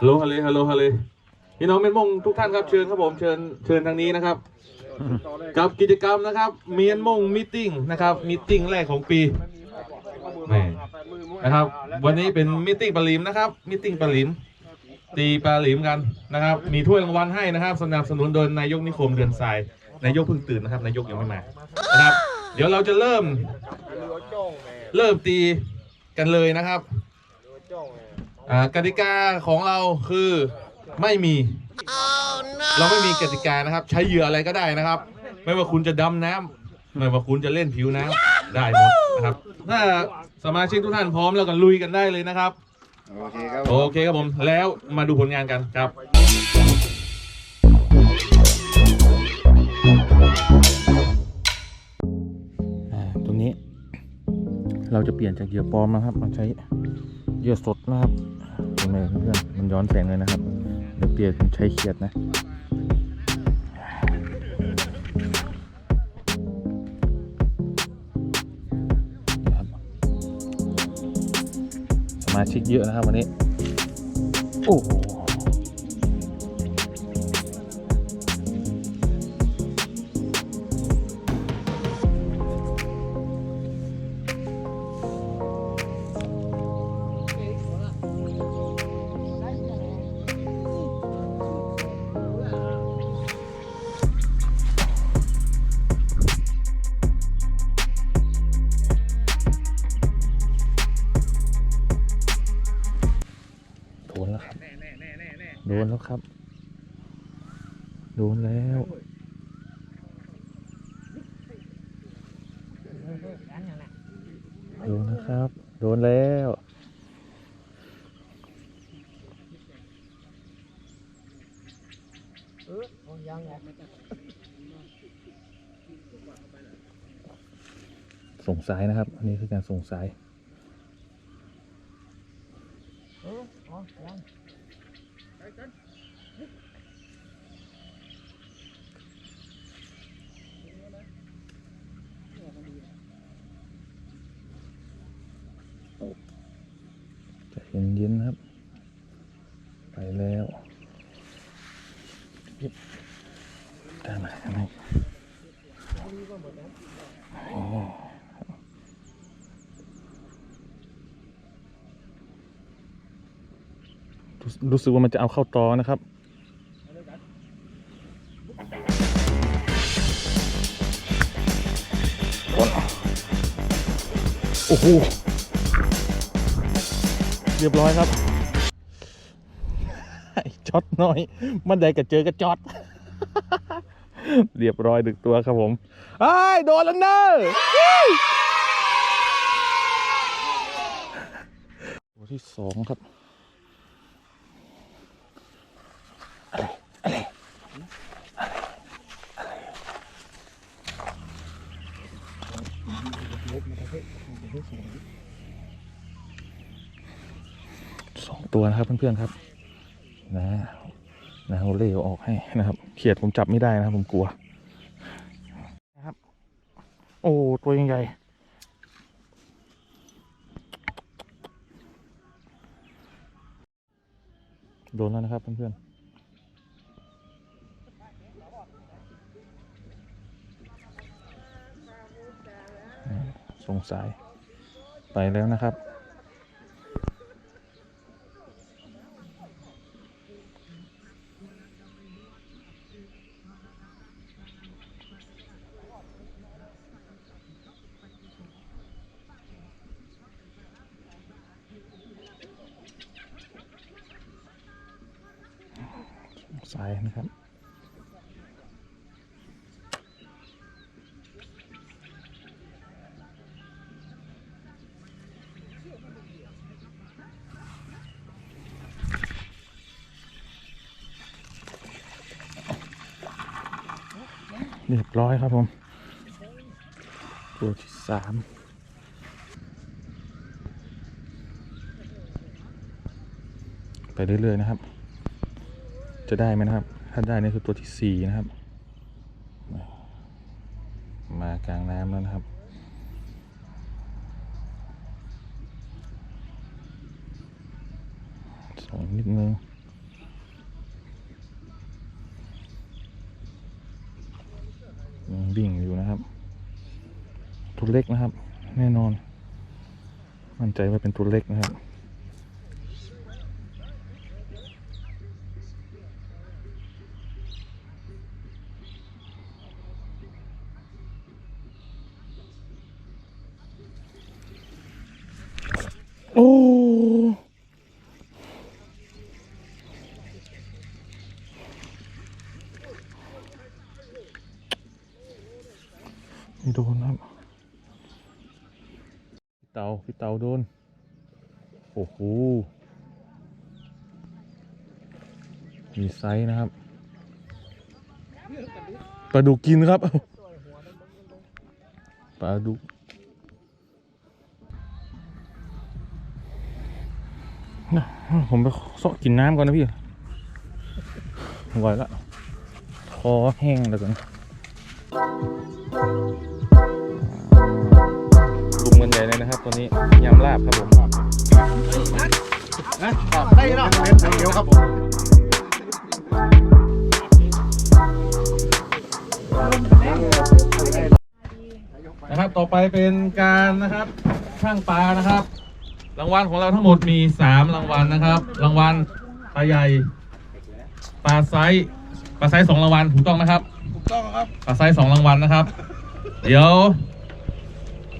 ฮัลโหลฮัลโหลฮัลโหลฮัลโหลพี่น้องเป็นมงทุกท่านครับเชิญครับผมเชิญเชิญทางนี้นะครับ กับกิจกรรมนะครับ เมียนมงมิทติ้งนะครับมิทติ้งแรกของปีแหม่นะครับ วันนี้เป็นมิทติ้งปลาลิมนะครับมิทติ้งปลาลิม ตีปลาหลิมกันนะครับ มีถ้วยรางวัลให้นะครับ สนับสนุนโดยนายกนิคมเดือนทรายนายกเพิ่งตื่นนะครับนายกยังไม่มานะครับ เดี๋ยวเราจะเริ่ม เริ่มตีกันเลยนะครับ อ่ากติกาของเราคือไม่มี เราไม่มีกติกานะครับ ใช้เหยื่ออะไรก็ได้นะครับ ไม่ว่าคุณจะดำน้ำไม่ว่าคุณจะเล่นผิวน้ำได้หมดนะครับ ถ้าสมาชิกทุกท่านพร้อมแล้วก็ลุยกันได้เลยนะครับ โอเคครับโอเคครับผม แล้วมาดูผลงานกันครับอ่าตรงนี้ เราจะเปลี่ยนจากเหยื่อปลอมนะครับมาใช้เหยื่อสดนะครับ เห็นไหมเพื่อนๆมันย้อนแสงเลยนะครับเดี๋ยวเปลี่ยนใช้เขียดนะสมาชิกเยอะนะครับวันนี้ โอ้ โดนแล้วโดนนะครับ โดนแล้วส่งสายนะครับ อันนี้คือการส่งสายจะเย็นเย็นๆนะครับ ไปแล้วยิบตามมาทำไม รู้สึกว่ามันจะเอาเข้าตอนะครับโอ้โหเรียบร้อยครับช็อตน้อย มันได้กับเจอกับช็อตเรียบร้อยดึกตัวครับผมไอ้โดนล้วเนอะตัวที่สองครับ อะไร สองตัว นะครับเพื่อนๆครับ นะนะเอาเล่ออกให้นะครับ เขียดผมจับไม่ได้นะครับผมกลัวนะครับ โอ้ตัวใหญ่โดนแล้วนะครับเพื่อนๆสงสัยไปแล้วนะครับายนะครับ เรียบร้อยครับผม ตัวที่สามไปเรื่อย ๆ นะครับ จะได้ไหมนะครับ ถ้าได้นี่คือตัวที่สี่นะครับ มากลางน้ำแล้วนะครับของนิดนึงยังบิ่งอยู่นะครับตัวเล็กนะครับ แน่นอน มั่นใจว่าเป็นตัวเล็กนะครับ โอ้ ไม่โดนครับ พี่ เต่าโดน โอ้โห มีไซส์นะครับปลาดุกกินครับปลาดุกผมไปเสาะกินน้ำก่อนนะพี่ไหวละคอแห้งแล้วกัน ตัวนี้ยำลาบครับผมได้เนาะเดี๋ยวครับผมนะครับต่อไปเป็นการนะครับช่างปลานะครับ รางวัลของเราทั้งหมดมีสามรางวัลนะครับ รางวัลปลาใหญ่ปลาไซส์ปลาไซส์สองรางวัลถูกต้องนะครับถูกต้องครับปลาไซส์สองรางวัลนะครับ เดี๋ยวใ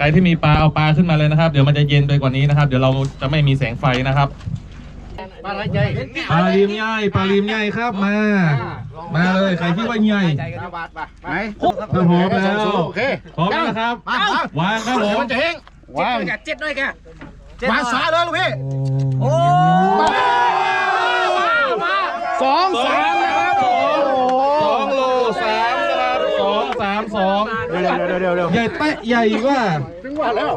ครที่มีปลาเอาปลาขึ้นมาเลยนะครับ เดี๋ยวมันจะเย็นไปกว่านี้นะครับ เดี๋ยวเราจะไม่มีแสงไฟนะครับปลาอะไรใจปลาลีมใหญ่ปลาลีมใหญ่ครับมา มาเลยใครคิดว่าใหญ่ใจกันบาทป่ะไหนถ้าพร้อมแล้วโอเคพร้อมแล้วนะครับมาวางครับผมมันจะเฮงวางเจ็ดด้วยแกวางสายเลยลูกพี่โอ้สองสามนะครับโอ้ สองโลสามนะครับสองสามสอง เดี๋ยวเดี๋ยวเดี๋ยวเดี๋ยวใหญ่แตะใหญ่กว่าถึงว่าแล้ว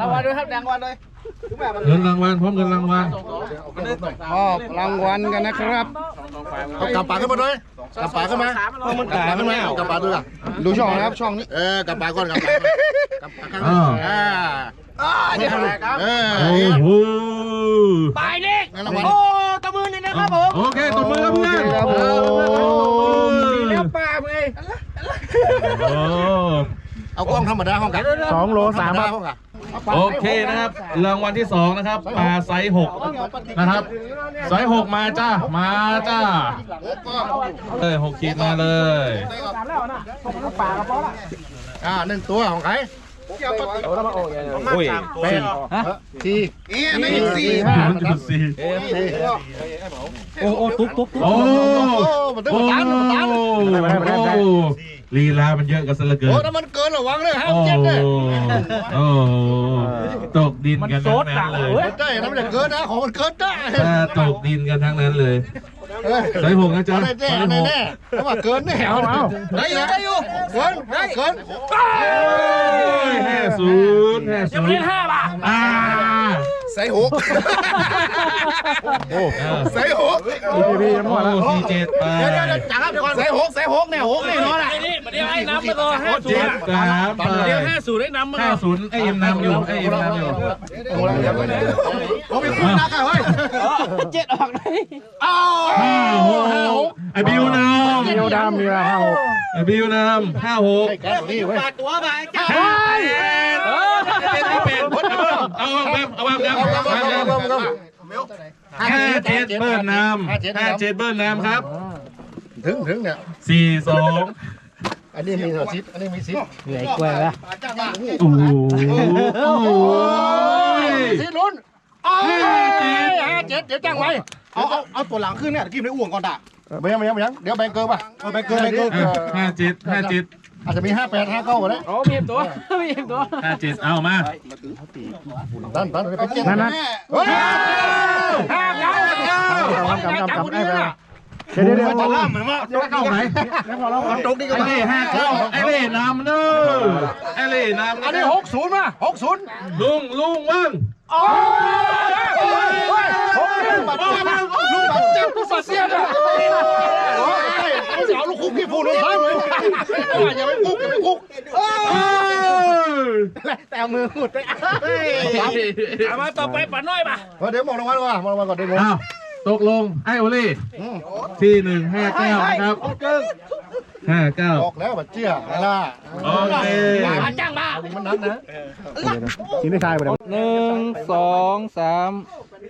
รางวัลด้วยครับรางวัลเลยเงินรางวัลพร้อมเงินรางวัลมอบรางวัลกันนะครับเอากลับปากขึ้นมาด้วยกลับปากขึ้นมาเอามันกลับปากขึ้นมาเอากลับปากด้วยล่ะดูช่องนะครับช่องนี้เออกลับปากก่อนกลับปากกลับปากข้างหน้าอ่าอ่าเดี๋ยวครับเออโอ้โหไปเด็กงั้นรางวัลโอ้ตะมือนี่นะครับผมโอเคตบมือครับเพื่อน ครับผม มีแล้วปลาเว้ย โอ้เอากล้องธรรมดาห้องกันสองโลสามห้องกันโอเคนะครับ รางวัลที่สองนะครับปลาไซส์หกนะครับไซส์หกมาจ้ามาจ้าเลยหกขีดมาเลยอ่าหนึ่งตัวของใครโอ้ยเป็นสี่เอ๊ะไม่สี่ห้าจุดสี่โอ้โอ้ตุ๊กตุ๊กตุ๊กโอ้มันต้องโอ้ตามมันตามโอ้ ลีลามันเยอะกันซะเหลือเกิโอ้นถ้ามันเกินระวังเลยห้ามโอ้เจ็ดเลยโอ้ตกดินกันทั้งนั้นเลย ได้ถ้ามันจะเกินนะของมันเกินได้ถ้าตกดินกันทั้งนั้นเลยเอ้ยไซส์หกนะจ๊ะแน่ไซส์แน่หกแน่ถ้าว่าเกินแน่เอาเอาได้นะได้อยู่เกินเกินห้าศูนย์ห้าศูนย์ห้าบาทอ่า ใส่หกโอ้ใส่หกโอ้สี่เจ็ดแปเดี๋ยวดเดี๋ยวจับเดี๋ยวก่อนใส่หกใส่หกเนี่ยหกแน่นอนอะนี่มาเดี๋ยวให้น้ำมาต่อห้าศูเจ็นดย์สามแปเดี๋ยวดห้าศูนย์ให้น้ำมาห้าศูนย์ไอเอ็มนำอยู่ไอเอ็มนำอยู่โอ้มีคุณนักอะเฮ้ยเจ็ดออกเลยอ้าห้าหกไอบิวนำเดียวดำเดียวห้าหกไอบิวนำห้าหกแกตัวนี้เว้ยปาดตัวไปห้าเจ็ดเป็ด เอาแบบเอาแบบเอาแบบห้าเจ็ดเบิ้ลนำห้าเจ็ดเบิ้ลนำครับถึงถึงเนี่ยสี่สองอันนี้มีซิปอันนี้มีซิปเหนื่อยกว่าละโอ้โหซิลุ้นห้าเจ็ดห้าเจ็ดเดี๋ยวจ้างไว้เอาเอาเอาตัวหลังขึ้นเนี่ยกินในอ่วงก่อนด่ะไม่ยังไม่ยังไม่ยังเดี๋ยวแบงเกอร์ป่ะแบงเกอร์แบงเกอร์ห้าเจ็ดห้าเจ็ด อาจจะมีห้าแปดห้าเก้าหมดเลยโอ้มีตัวมีตัวห้าเจ็ดเอามาตั้นตั้นไปเจ็ดนั่นนั่นเฮ้ยห้าเก้าเก้ากำกำกำไอ้ไปเดี๋ยวเดี๋ยวจะล่ามเหมือนว่าจะเข้าไหนแล้วพอเราเอาตกนี่ก็ไอ้เล่ห้าเก้าไอ้เล่นำเนอะไอ้เล่นำอันนี้หกศูนย์มาหกศูนย์ลุงลุงว่างโอ้ยหกหนึ่งบาทเจ็บลูกบาดเจ็บผู้สัตว์เสียนะ จะเอาลูกคุกพี่พูดเลยซ้ำเลยอย่าไปคุกอย่าไปคุกแต่มือหุดไปเอามาต่อไปป่าน้อยป่ะเดี๋ยวมองรางวัลก่อนมองรางวัลก่อนเดี๋ยวตกลงไอ้โอลี่ที่หนึ่งห้าเก้วนะครับ ห้าเก้าบอกแล้วบัดเจี้ยอะไรล่ะโอเคจ้างมามันนั้นนะกินได้ทายไปแล้วหนึ่งสองสาม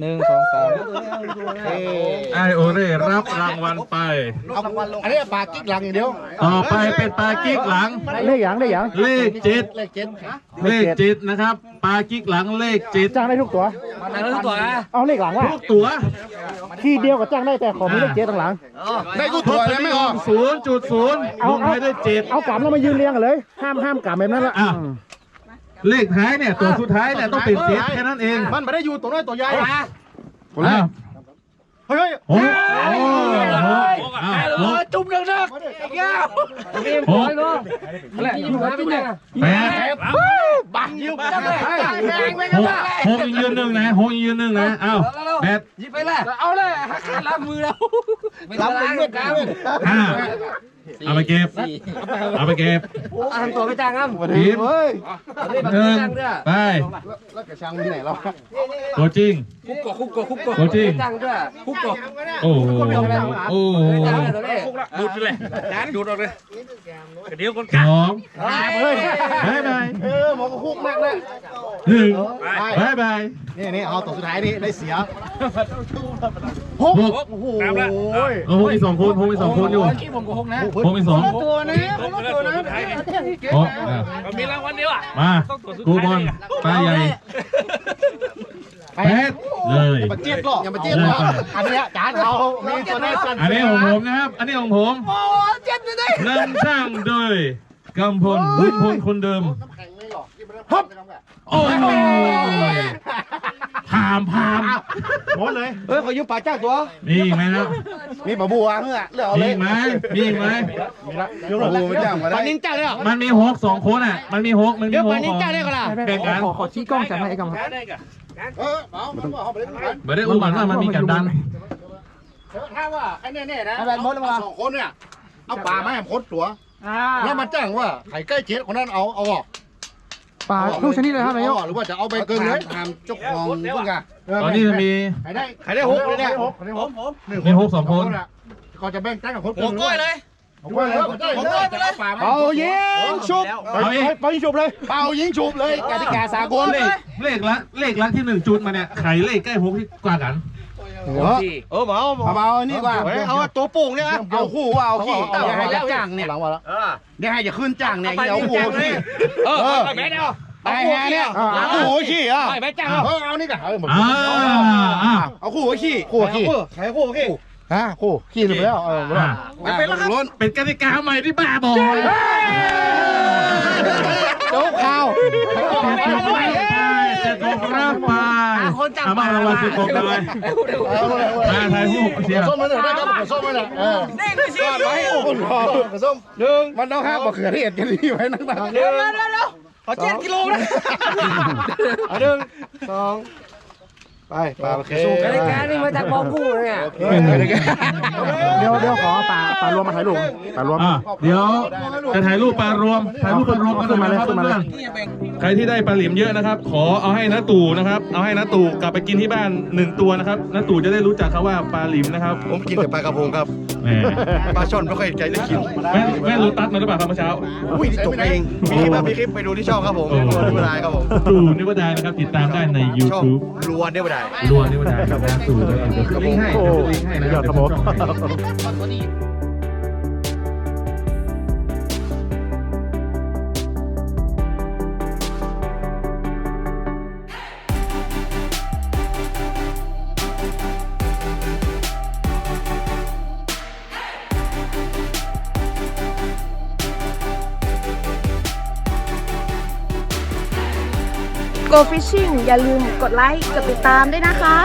หนึ่งสองสามไอโอเล่รับรางวัลไปเอาอันนี้ปลากิ๊กหลังอย่างเดียวต่อไปเป็นปลากิ๊กหลัง เลขอย่างได้อย่างเลขเจ็ดเลขเจ็ดเลขเจ็ดนะครับปลากิ๊กหลังเลขเจ็ดจ้างได้ทุกตัว นั่นทุกตัวนะเอาเลขหลังว่าทุกตัวที่เดียวกับจ้างได้แต่ขอมีเลขเจ็ดต่างหลัง ได้กูตัวแล้วไม่ออกศูนย์จุดศูนย์ลงท้ายด้วยเจ็ดเอากลับแล้วมายืนเรียงกันเลย ห้ามห้ามกลับแบบนั้นละอ้าวเลขท้ายเนี่ยตัวสุดท้ายเนี่ยต้องเป็นเจ็ดแค่นั้นเอง มันไม่ได้อยู่ตัวน้อยตัวใหญ่อ้าวเฮ้ยโอ้โหโอ้โหอ้าวหกจุ่มหนึ่งนะยาวหกอะไรอยู่กับจุ่มหนึ่งแปด บังยิ้ว จังเลย หกหกยังยื นหนึ่งนะหกยังยืนหนึ่งนะอ้าวแปดยิบไปเลยเอาเลยหักขาล้างมือแล้วรับมือเมื่อกี้ห้าเอาไปเก็บ เอาไปเก็บทำตัวไม่จ้างครับทีมเฮ้ยหนึ่งไปแล้วกระชังที่ไหนเราตัวจริงคุกกคุกกคุกกตัวจริงจ้างด้วยคุกกโอ้โหโอ้โหดูดเลยดูดออกเลยเดี๋ยวคนสองเฮ้ยบายบายเออหมอกระคุกมากเลย หนึ่งบายบายนี่นี่เอาตัวสุดท้ายนี่ได้เสียหกโอ้โหโอ้โหมีสองคนโหมีสองคนอยู่ขี้ผมโหกนะโหมีสองตัวนี้คนละตัวนะโอ้มีรางวัลเดียวอะมากูบอลปลาใหญ่แปดเลยมาเจี๊ยบหรออย่ามาเจี๊ยบหรออันนี้จานเขามีตัวนี้สั้นอันนี้ของผมนะครับ อันนี้ของผมนำสร้างโดยกำพลบุญพลคนเดิมฮับ โอ้ยพามพามหมดเลยเฮ้ยขอยืมปลาจ้างตัว มีอีกไหมครับมีปลาบัวเมื่อเลือกเอามีเลยอีกไหมมีอีกไหม ปลาบัวไม่จ้างมาปได้ลานิ้งจ้างได้หรอมันมีหกสองคนอะ มันมีหกมันมีเดี๋ยวหปลากนิ้งจ้างได้ก็ล่ะแบ่งกันขอขอชี้กล้องจับให้ไอ้กำเออเอาเอาไปเลยไม่ได้อู้กันว่ามันมีกันดัน ถ้าว่าไอ้เนี่ยนะสองคนเนี่ยเอาปลามาให้คนตัว แล้วมาจ้างว่าไข่ใกล้เจ็ดคนนั้นเอาเอาออก ปลาทุกชนิดเลยครับนายกหรือว่าจะเอาไปเกินเลยทำเจ้าของเพิ่งอะตอนนี้มันมีไข่ได้ไข่ได้หกเลยเนี่ยหกไข่ได้หกมีหกสองคนเขาจะแบ่งตั้งกับคนหัวกล้วยเลยผมว่าเลยผมได้ไปแล้วปลาเอายิงชุบเอาอีกไปยิงชุบเลยเป่ายิงฉุบเลยกติกาสากลเลขเลขละเลขละที่หนึ่งจุดมาเนี่ยไข่เลขใกล้หกที่กว่ากัน เออเบาเบานี่กว่าเอาตัวโป่งเนี่ยเอาคู่ว่าเอาขี้อย่าให้จ้างเนี่ยหลังว่าแล้วเดี๋ยวให้จะขึ้นจ้างเนี่ยเอาคู่ขี้เออแม่เดียวไอ้แฮเนี่ยเอาคู่ขี้อะแม่จ้างเออเอานี่กันเอาหมดเอาคู่ขี้คู่ขี้ใครคู่ขี้ฮะคู่ขี้หรือแล้วเอออ่าไม่เป็นแล้วครับเป็นกติกาใหม่ที่บ้าบอโจ๊กข้าว เสียกบรับไป เอามารางวัลเสียกบเลย มาถ่ายรูปเสียส้มมาเลยได้ครับส้มมาเลยเออนี่คือชีวิตไว้โอ้โหกระส้มหนึ่งมันต้องห้ามมะเขือเทศกันดีไว้นักหนาเดี๋ยวเดี๋ยวเดี๋ยวขอเจ็ดกิโลนะหนึ่งสอง ไปปลามะเขือส้มรายการนี่มาจากบอกู้เนี่ยเดี๋ยวเดี๋ยวขอปลาปลารวมมาถ่ายรูปปลารวมอะเดี๋ยวจะถ่ายรูปปลารวมถ่ายรูปปลารวมกันหน่อยนะครับขึ้นมาเลเพื่ยอนๆใครที่ได้ปลาหลิมเยอะนะครับ ขอเอาให้น้าตู่นะครับ เอาให้น้าตู่กลับไปกินที่บ้านหนึ่งตัวนะครับน้าตู่จะได้รู้จักเขาว่าปลาหลิมนะครับ ผมกินแต่ปลากระพงครับแหมปลาช่อนไม่ค่อยใจได้กินแม่แม่รู้ตัดมาหรือเปล่าครับเมื่อเช้าอุ้ยนี่จบเองมีคลิปครับมีคลิปไปดูที่ช่องครับผมรัวเนวดายครับผมตู่นิวดายนะครับติดตามได้ในช่อง YouTube รัวเนวดายรัวนิวดายครับน้าตู่เดี๋ยวขึ้นลิงก์ให้เดี๋ยวขึ้นลิงก์ให้นะยอดครับผมเดี๋ยวขึ้น Go Fishing อย่าลืมกดไลค์ กดติดตามด้วยนะคะ